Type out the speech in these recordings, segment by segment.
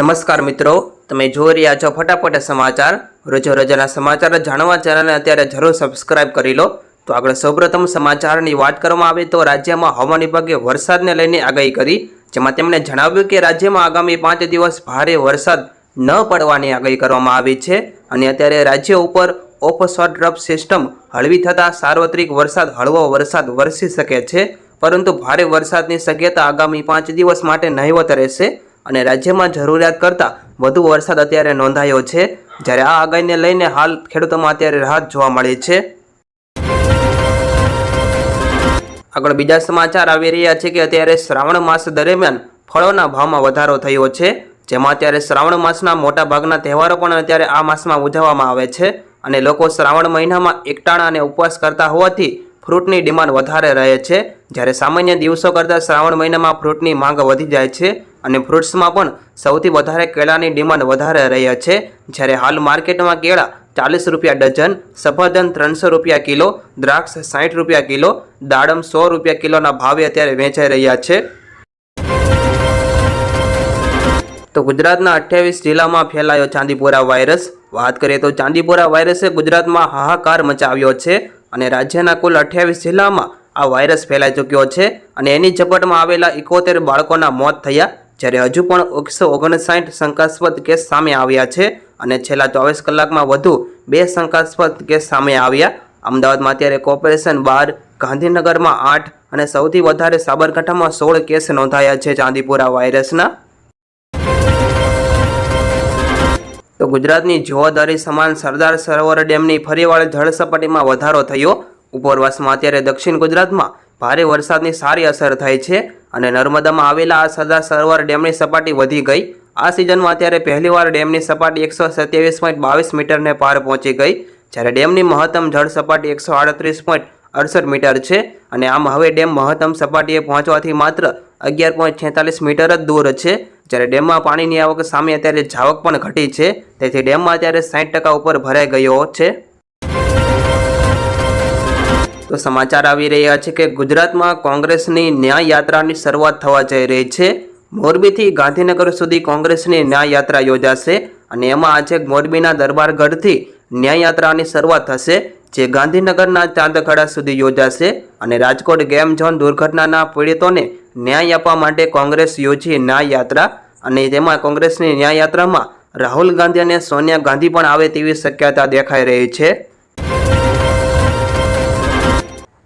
નમસ્કાર મિત્રો, તમે જોઈ રહ્યા છો ફટાફટ સમાચાર. રોજો રોજાના સમાચાર જાણવા ચેનલને અત્યારે જરૂર સબસ્ક્રાઇબ કરી લો. તો આગળ સૌપ્રથમ સમાચારની વાત કરવામાં આવે તો રાજ્યમાં હવામાન વિભાગે વરસાદને લઈને આગાહી કરી, જેમાં તેમણે જણાવ્યું કે રાજ્યમાં આગામી પાંચ દિવસ ભારે વરસાદ ન પડવાની આગાહી કરવામાં આવી છે. અને અત્યારે રાજ્ય ઉપર ઓફ શોર્ટ ડ્રપ સિસ્ટમ હળવી થતાં સાર્વત્રિક વરસાદ, હળવો વરસાદ વરસી શકે છે. પરંતુ ભારે વરસાદની શક્યતા આગામી પાંચ દિવસ માટે નહીવત રહેશે. અને રાજ્યમાં જરૂરિયાત કરતાં વધુ વરસાદ અત્યારે નોંધાયો છે. જ્યારે આ આગાહીને લઈને હાલ ખેડૂતોમાં અત્યારે રાહત જોવા મળે છે. આગળ બીજા સમાચાર આવી રહ્યા છે કે અત્યારે શ્રાવણ માસ દરમિયાન ફળોના ભાવમાં વધારો થયો છે. જેમાં અત્યારે શ્રાવણ માસના મોટા ભાગના તહેવારો પણ અત્યારે આ માસમાં ઉજવવામાં આવે છે અને લોકો શ્રાવણ મહિનામાં એકટાણા અને ઉપવાસ કરતા હોવાથી ફ્રૂટની ડિમાન્ડ વધારે રહે છે. જ્યારે સામાન્ય દિવસો કરતાં શ્રાવણ મહિનામાં ફ્રૂટની માંગ વધી જાય છે. અને ફ્રૂટ્સમાં પણ સૌથી વધારે કેળાની ડિમાન્ડ વધારે રહી છે. જ્યારે હાલ માર્કેટમાં કેળા ચાલીસ રૂપિયા ડઝન, સફરજન ત્રણસો રૂપિયા કિલો, દ્રાક્ષ સાઠ રૂપિયા કિલો, દાડમ સો રૂપિયા કિલોના ભાવે અત્યારે વેચાઈ રહ્યા છે. તો ગુજરાતના અઠ્યાવીસ જિલ્લામાં ફેલાયો ચાંદીપુરા વાયરસ. વાત કરીએ તો ચાંદીપુરા વાયરસે ગુજરાતમાં હાહાકાર મચાવ્યો છે અને રાજ્યના કુલ અઠ્યાવીસ જિલ્લામાં આ વાયરસ ફેલાઈ ચૂક્યો છે અને એની ઝપટમાં આવેલા એકોતેર બાળકોના મોત થયા. જ્યારે હજુ પણ એકસો ઓગણસાઠ શંકાસ્પદ કેસ સામે આવ્યા છે અને છેલ્લા ચોવીસ કલાકમાં વધુ બે શંકાસ્પદ કેસ સામે આવ્યા. અમદાવાદમાં અત્યારે કોર્પોરેશન બાર, ગાંધીનગરમાં આઠ અને સૌથી વધારે સાબરકાંઠામાં સોળ કેસ નોંધાયા છે ચાંદીપુરા વાયરસના. તો ગુજરાતની જોવાદારી સમાન સરદાર સરોવર ડેમની ફરીવાર જળસપાટીમાં વધારો થયો. ઉપરવાસમાં અત્યારે દક્ષિણ ગુજરાતમાં ભારે વરસાદની સારી અસર થઈ છે અને નર્મદામાં આવેલા આ સરદાર સરોવર ડેમની સપાટી વધી ગઈ. આ સિઝનમાં અત્યારે પહેલીવાર ડેમની સપાટી એકસો સત્યાવીસ પોઈન્ટ બાવીસ મીટરને પાર પહોંચી ગઈ, જ્યારે ડેમની મહત્તમ જળ સપાટી એકસો આડત્રીસ પોઈન્ટ અડસઠ મીટર છે અને આમ હવે ડેમ મહત્તમ સપાટીએ પહોંચવાથી માત્ર અગિયાર પોઈન્ટ છેતાલીસ મીટર જ દૂર છે. જ્યારે ડેમમાં પાણીની આવક સામે અત્યારે જાવક પણ ઘટી છે, તેથી ડેમમાં અત્યારે સાઠ ટકા ઉપર ભરાઈ ગયો છે. તો સમાચાર આવી રહ્યા છે કે ગુજરાતમાં કોંગ્રેસની ન્યાય યાત્રાની શરૂઆત થવા જઈ રહી છે. મોરબીથી ગાંધીનગર સુધી કોંગ્રેસની ન્યાય યાત્રા યોજાશે અને એમાં આજે મોરબીના દરબારગઢથી ન્યાય યાત્રાની શરૂઆત થશે, જે ગાંધીનગરના ચાંદખડા સુધી યોજાશે અને રાજકોટ ગેમ ઝોન દુર્ઘટનાના પીડિતોને ન્યાય આપવા માટે કોંગ્રેસ યોજી ન્યાય યાત્રા અને તેમાં કોંગ્રેસની ન્યાય યાત્રામાં રાહુલ ગાંધી અને સોનિયા ગાંધી પણ આવે તેવી શક્યતા દેખાઈ રહી છે.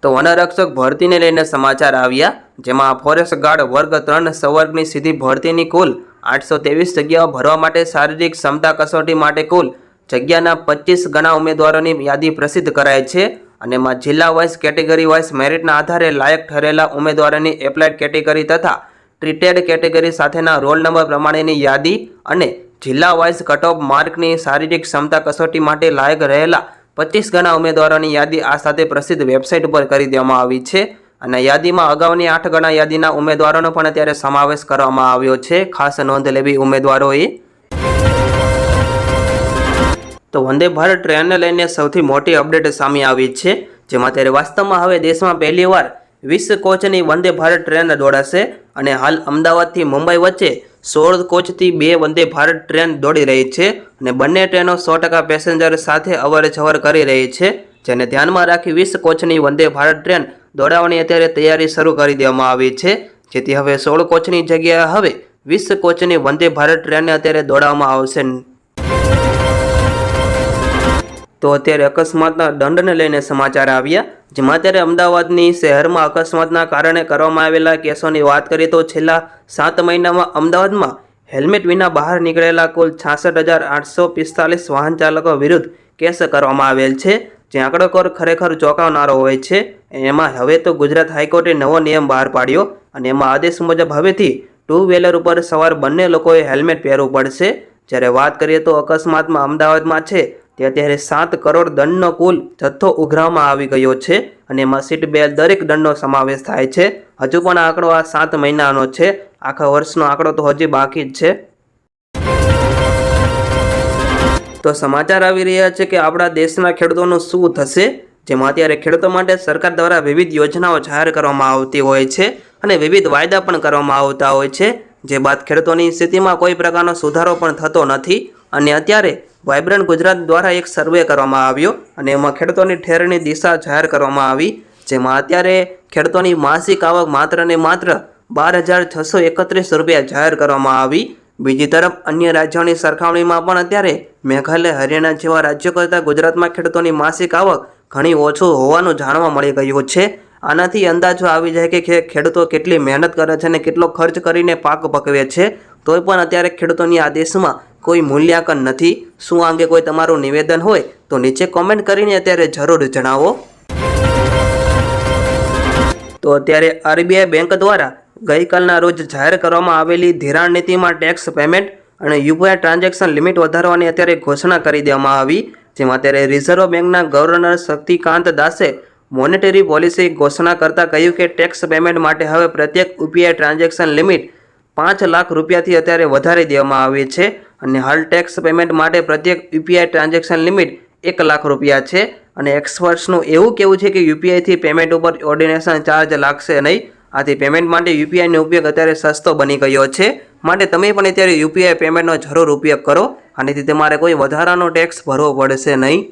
તો વનરક્ષક ભરતીને લઈને સમાચાર આવ્યા, જેમાં ફોરેસ્ટ ગાર્ડ વર્ગ ત્રણ સવર્ગની સીધી ભરતીની કુલ આઠસો ત્રેવીસ જગ્યાઓ ભરવા માટે શારીરિક ક્ષમતા કસોટી માટે કુલ જગ્યાના પચીસ ગણા ઉમેદવારોની યાદી પ્રસિદ્ધ કરાઈ છે. અને એમાં જિલ્લા વાઇઝ કેટેગરી વાઇઝ મેરિટના આધારે લાયક ઠરેલા ઉમેદવારોની એપ્લાઇડ કેટેગરી તથા ટ્રીટેડ કેટેગરી સાથેના રોલ નંબર પ્રમાણેની યાદી અને જિલ્લા વાઇઝ કટ ઓફ માર્કની શારીરિક ક્ષમતા કસોટી માટે લાયક રહેલા પચીસ ગણા ઉમેદવારોની યાદી આ સાથે પ્રસિદ્ધ વેબસાઇટ ઉપર કરી દેવામાં આવી છે અને યાદીમાં અગાઉની આઠ ગણા યાદીના ઉમેદવારોનો પણ અત્યારે સમાવેશ કરવામાં આવ્યો છે. ખાસ નોંધ લેવી ઉમેદવારોએ. તો વંદે ભારત ટ્રેનને લઈને સૌથી મોટી અપડેટ સામે આવી છે, જેમાં અત્યારે વાસ્તવમાં હવે દેશમાં પહેલીવાર વીસ કોચની વંદે ભારત ટ્રેન દોડાશે અને હાલ અમદાવાદથી મુંબઈ વચ્ચે સોળ કોચથી બે વંદે ભારત ટ્રેન દોડી રહી છે અને બંને ટ્રેનો સો ટકા પેસેન્જર સાથે અવર જવર કરી રહી છે. જેને ધ્યાનમાં રાખી વીસ કોચની વંદે ભારત ટ્રેન દોડાવવાની અત્યારે તૈયારી શરૂ કરી દેવામાં આવી છે. જેથી હવે સોળ કોચની જગ્યાએ હવે વીસ કોચની વંદે ભારત ટ્રેનને અત્યારે દોડાવવામાં આવશે. તો અત્યારે અકસ્માતના દંડને લઈને સમાચાર આવ્યા. જેમાં અત્યારે અમદાવાદની શહેરમાં અકસ્માતના કારણે કરવામાં આવેલા કેસોની વાત કરીએ તો છેલ્લા સાત મહિનામાં અમદાવાદમાં હેલ્મેટ વિના બહાર નીકળેલા કુલ છાસઠ હજાર આઠસો પિસ્તાલીસ વાહન ચાલકો વિરુદ્ધ કેસ કરવામાં આવેલ છે. જે આંકડોકોર ખરેખર ચોંકાવનારો હોય છે. એમાં હવે તો ગુજરાત હાઈકોર્ટે નવો નિયમ બહાર પાડ્યો અને એમાં આદેશ મુજબ હવેથી ટુ વ્હીલર ઉપર સવાર બંને લોકોએ હેલ્મેટ પહેરવું પડશે. જ્યારે વાત કરીએ તો અકસ્માતમાં અમદાવાદમાં છે તે અત્યારે સાત કરોડ દંડનો કુલ જથ્થો ઉઘરાવવામાં આવી ગયો છે અને એમાં સીટ બેલ દરેક દંડનો સમાવેશ થાય છે. હજુ પણ આંકડો આ સાત મહિનાનો છે. આખા વર્ષનો આંકડો તો હજી બાકી જ છે. તો સમાચાર આવી રહ્યા છે કે આપણા દેશના ખેડૂતોનું શું થશે? જેમાં અત્યારે ખેડૂતો માટે સરકાર દ્વારા વિવિધ યોજનાઓ જાહેર કરવામાં આવતી હોય છે અને વિવિધ વાયદા પણ કરવામાં આવતા હોય છે. જે બાદ ખેડૂતોની સ્થિતિમાં કોઈ પ્રકારનો સુધારો પણ થતો નથી. અને અત્યારે વાઇબ્રન્ટ ગુજરાત દ્વારા એક સર્વે કરવામાં આવ્યો અને એમાં ખેડૂતોની ઠેરની દિશા જાહેર કરવામાં આવી, જેમાં અત્યારે ખેડૂતોની માસિક આવક માત્ર ને માત્ર બાર હજાર છસો એકત્રીસ રૂપિયા જાહેર કરવામાં આવી. બીજી તરફ, અન્ય રાજ્યોની સરખામણીમાં પણ અત્યારે મેઘાલય, હરિયાણા જેવા રાજ્યો કરતાં ગુજરાતમાં ખેડૂતોની માસિક આવક ઘણી ઓછું હોવાનું જાણવા મળી ગયું છે. આનાથી અંદાજો આવી જાય કે ખેડૂતો કેટલી મહેનત કરે છે અને કેટલો ખર્ચ કરીને પાક પકવે છે. તોય પણ અત્યારે ખેડૂતોની આ દેશમાં કોઈ મૂલ્યાંકન નથી. શું અંગે કોઈ તમારું નિવેદન હોય તો નીચે કોમેન્ટ કરીને અત્યારે જરૂર જણાવો. તો અત્યારે આરબીઆઈ બેંક દ્વારા ગઈકાલના રોજ જાહેર કરવામાં આવેલી ધિરાણ નીતિમાં ટેક્સ પેમેન્ટ અને યુપીઆઈ ટ્રાન્ઝેક્શન લિમિટ વધારવાની અત્યારે ઘોષણા કરી દેવામાં આવી, જેમાં અત્યારે રિઝર્વ બેંકના ગવર્નર શક્તિકાંત દાસે મોનેટરી પોલિસી ઘોષણા કરતાં કહ્યું કે ટેક્સ પેમેન્ટ માટે હવે પ્રત્યેક યુપીઆઈ ટ્રાન્ઝેક્શન લિમિટ પાંચ લાખ રૂપિયાથી અત્યારે વધારી દેવામાં આવી છે અને હાલ ટેક્સ પેમેન્ટ માટે પ્રત્યેક યુપીઆઈ ટ્રાન્ઝેક્શન લિમિટ એક લાખ રૂપિયા છે અને એક્સપર્ટ્સનું એવું કહેવું છે કે યુપીઆઈથી પેમેન્ટ ઉપર ઓર્ડિનેશન ચાર્જ લાગશે નહીં. આથી પેમેન્ટ માટે યુપીઆઈનો ઉપયોગ અત્યારે સસ્તો બની ગયો છે. માટે તમે પણ અત્યારે યુપીઆઈ પેમેન્ટનો જરૂર ઉપયોગ કરો આનાથી તમારે કોઈ વધારાનો ટેક્સ ભરવો પડશે નહીં.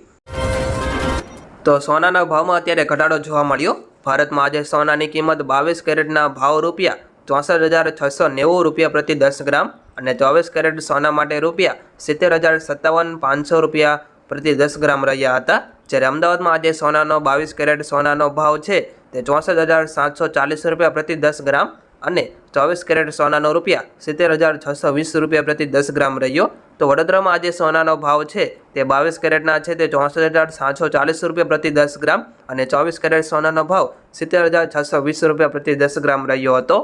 તો સોનાના ભાવમાં અત્યારે ઘટાડો જોવા મળ્યો. ભારતમાં આજે સોનાની કિંમત બાવીસ કેરેટના ભાવ રૂપિયા ચોસઠ હજાર છસો નેવું રૂપિયા પ્રતિ દસ ગ્રામ અને ચોવીસ કેરેટ સોના માટે રૂપિયા સિત્તેર હજાર સત્તાવન પાંચસો રૂપિયા પ્રતિ દસ ગ્રામ રહ્યા હતા. જ્યારે અમદાવાદમાં આજે સોનાનો બાવીસ કેરેટ સોનાનો ભાવ છે, તે ચોસઠ હજાર સાતસો ચાલીસ રૂપિયા પ્રતિ દસ ગ્રામ અને ચોવીસ કેરેટ સોનાનો રૂપિયા સિત્તેર હજાર છસો વીસ રૂપિયા પ્રતિ દસ ગ્રામ રહ્યો. તો વડોદરામાં આજે સોનાનો ભાવ છે, તે બાવીસ કેરેટના છે, તે ચોસઠ હજાર સાતસો ચાલીસ રૂપિયા પ્રતિ દસ ગ્રામ અને ચોવીસ કેરેટ સોનાનો ભાવ સિત્તેર હજાર છસો વીસ રૂપિયા પ્રતિ દસ ગ્રામ રહ્યો હતો.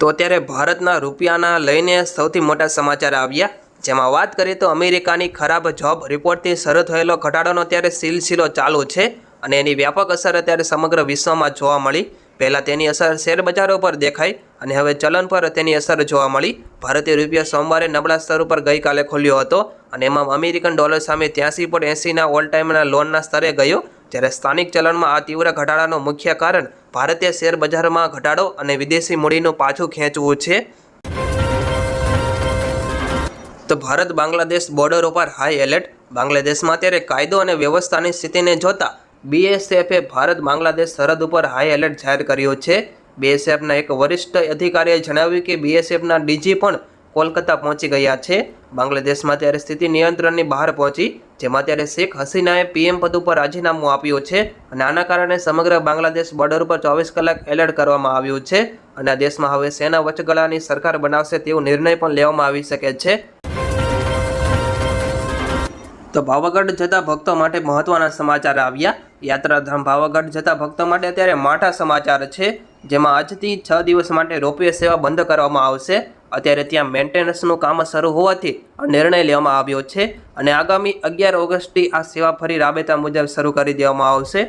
તો અત્યારે ભારતના રૂપિયાના લઈને સૌથી મોટા સમાચાર આવ્યા. જેમાં વાત કરીએ તો અમેરિકાની ખરાબ જોબ રિપોર્ટથી શરૂ થયેલો ઘટાડોનો અત્યારે સિલસિલો ચાલુ છે અને એની વ્યાપક અસર અત્યારે સમગ્ર વિશ્વમાં જોવા મળી. પહેલાં તેની અસર શેરબજારો પર દેખાઈ અને હવે ચલન પર તેની અસર જોવા મળી. ભારતીય રૂપિયા સોમવારે નબળા સ્તર ઉપર ગઈકાલે ખોલ્યો હતો અને એમાં અમેરિકન ડોલર સામે ત્યાંસી પોઈન્ટ એંસીના ઓલ ટાઈમના લોનના સ્તરે ગયો. જ્યારે સ્થાનિક ચલણમાં આ તીવ્ર ઘટાડાનું મુખ્ય કારણ ભારતીય શેર બજારમાં ઘટાડો અને વિદેશી મૂડીનું પાછું ખેંચવું છે. તો ભારત બાંગ્લાદેશ બોર્ડર ઉપર હાઈ એલર્ટ બાંગ્લાદેશમાં અત્યારે કાયદો અને વ્યવસ્થાની સ્થિતિને જોતા બીએસએફે ભારત બાંગ્લાદેશ સરહદ ઉપર હાઈ એલર્ટ જાહેર કર્યો છે. બીએસએફના એક વરિષ્ઠ અધિકારીએ જણાવ્યું કે બીએસએફના ડીજી પણ કોલકાતા પહોંચી ગયા છે. બાંગ્લાદેશમાં ત્યારે સ્થિતિ નિયંત્રણની બહાર પહોંચી, જેમાં ત્યારે શેખ હસીનાએ પીએમ પદ ઉપર રાજીનામું આપ્યું છે અને આના કારણે સમગ્ર બાંગ્લાદેશ બોર્ડર ઉપર ચોવીસ કલાક એલર્ટ કરવામાં આવ્યું છે અને આ દેશમાં હવે સેના વચગળાની સરકાર બનાવશે તેવો નિર્ણય પણ લેવામાં આવી શકે છે. તો પાવાગઢ જતા ભક્તો માટે મહત્વના સમાચાર આવ્યા. યાત્રાધામ પાવાગઢ જતા ભક્તો માટે અત્યારે માઠા સમાચાર છે, જેમાં આજથી છ દિવસ માટે રોપવે સેવા બંધ કરવામાં આવશે. અત્યારે ત્યાં મેન્ટેનન્સનું કામ શરૂ હોવાથી નિર્ણય લેવામાં આવ્યો છે અને આગામી અગિયાર ઓગસ્ટથી આ સેવા ફરી રાબેતા મુજબ શરૂ કરી દેવામાં આવશે.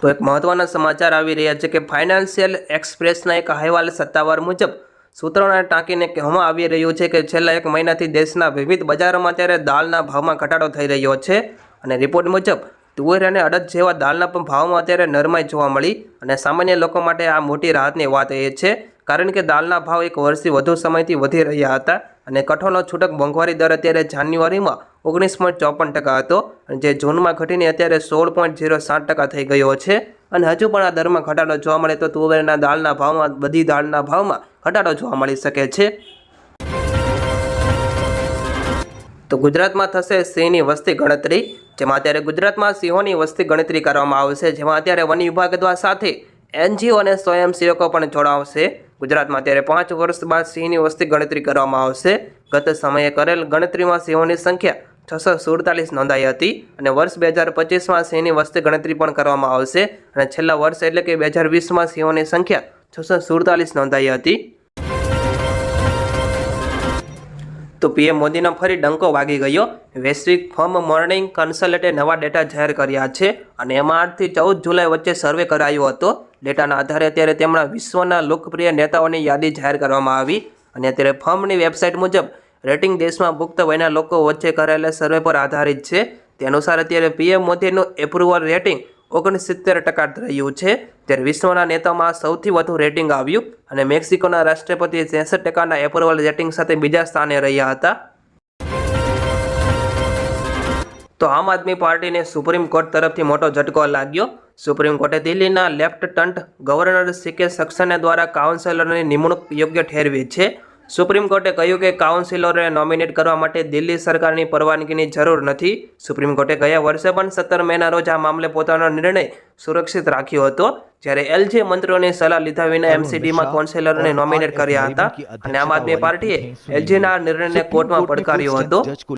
તો એક મહત્વના સમાચાર આવી રહ્યા છે કે ફાઇનાન્શિયલ એક્સપ્રેસના એક અહેવાલ સત્તાવાર મુજબ સૂત્રોને ટાંકીને કહેવામાં આવી રહ્યું છે કે છેલ્લા એક મહિનાથી દેશના વિવિધ બજારોમાં અત્યારે દાળના ભાવમાં ઘટાડો થઈ રહ્યો છે અને રિપોર્ટ મુજબ તુવેર અને અડદ જેવા દાળના પણ ભાવમાં અત્યારે નરમાઈ જોવા મળી અને સામાન્ય લોકો માટે આ મોટી રાહતની વાત એ છે કારણ કે દાળના ભાવ એક વર્ષથી વધુ સમયથી વધી રહ્યા હતા અને કઠોળનો છૂટક મોંઘવારી દર અત્યારે જાન્યુઆરીમાં ઓગણીસ પોઈન્ટ ચોપન ટકા હતો અને જે જૂનમાં ઘટીને અત્યારે સોળ પોઈન્ટ ઝીરો સાત ટકા થઈ ગયો છે. અને હજુ પણ આ દરમાં ઘટાડો જોવા મળે તો તુવેરના દાળના ભાવમાં, બધી દાળના ભાવમાં ઘટાડો જોવા મળી શકે છે. તો ગુજરાતમાં થશે સિંહની વસ્તી ગણતરી, જેમાં અત્યારે ગુજરાતમાં સિંહોની વસ્તી ગણતરી કરવામાં આવશે, જેમાં અત્યારે વન વિભાગ દ્વારા સાથે એનજીઓ અને સ્વયંસેવકો પણ જોડાવશે ગુજરાતમાં અત્યારે પાંચ વર્ષ બાદ સિંહની વસ્તી ગણતરી કરવામાં આવશે. ગત સમયે કરેલ ગણતરીમાં સિંહોની સંખ્યા છસો સુડતાલીસ નોંધાઈ હતી અને વર્ષ બે હજાર પચીસમાં સિંહની વસ્તી ગણતરી પણ કરવામાં આવશે અને છેલ્લા વર્ષ એટલે કે બે હજાર વીસમાં સિંહોની સંખ્યા છસો સુડતાલીસ નોંધાઈ હતી. તો પીએમ મોદીનો ફરી ડંકો વાગી ગયો. વૈશ્વિક ફર્મ મોર્નિંગ કન્સલ્ટે નવા ડેટા જાહેર કર્યા છે અને એમાં આઠથી ચૌદ જુલાઈ વચ્ચે સર્વે કરાયો હતો. ડેટાના આધારે અત્યારે તેમના વિશ્વના લોકપ્રિય નેતાઓની યાદી જાહેર કરવામાં આવી અને અત્યારે ફર્મની વેબસાઇટ મુજબ રેટિંગ દેશમાં પુખ્ત વયના લોકો વચ્ચે કરાયેલા સર્વે પર આધારિત છે. તે અનુસાર અત્યારે પીએમ મોદીનું એપ્રુવલ રેટિંગ ઓગણસિત્તેર ટકા રહ્યું છે. ત્યારે વિશ્વના નેતામાં સૌથી વધુ રેટિંગ આવ્યું અને મેક્સિકોના રાષ્ટ્રપતિ ત્રેસઠ ટકાના એપ્રુવલ રેટિંગ સાથે બીજા સ્થાને રહ્યા હતા. તો આમ આદમી પાર્ટીને સુપ્રીમ કોર્ટ તરફથી મોટો ઝટકો લાગ્યો. સુપ્રીમ કોર્ટે દિલ્હીના લેફ્ટનન્ટ ગવર્નર સીકે સક્સેના દ્વારા કાઉન્સિલરની નિમણૂક યોગ્ય ઠેરવી છે. સુપ્રીમ કોર્ટે કહ્યું કે કાઉન્સિલરોને નોમિનેટ કરવા માટે દિલ્હી સરકારની પરવાનગીની જરૂર નથી. સુપ્રીમ કોર્ટે ગયા વર્ષે પણ સત્તર મેના રોજ આ મામલે પોતાનો નિર્ણય સુરક્ષિત રાખ્યો હતો. જ્યારે એલજી મંત્રીઓની સલાહ લીધા વિના એમસીડીમાં કાઉન્સિલરને નોમિનેટ કર્યા હતા અને આમ આદમી પાર્ટીએ એલજીના નિર્ણયને કોર્ટમાં પડકાર્યો હતો.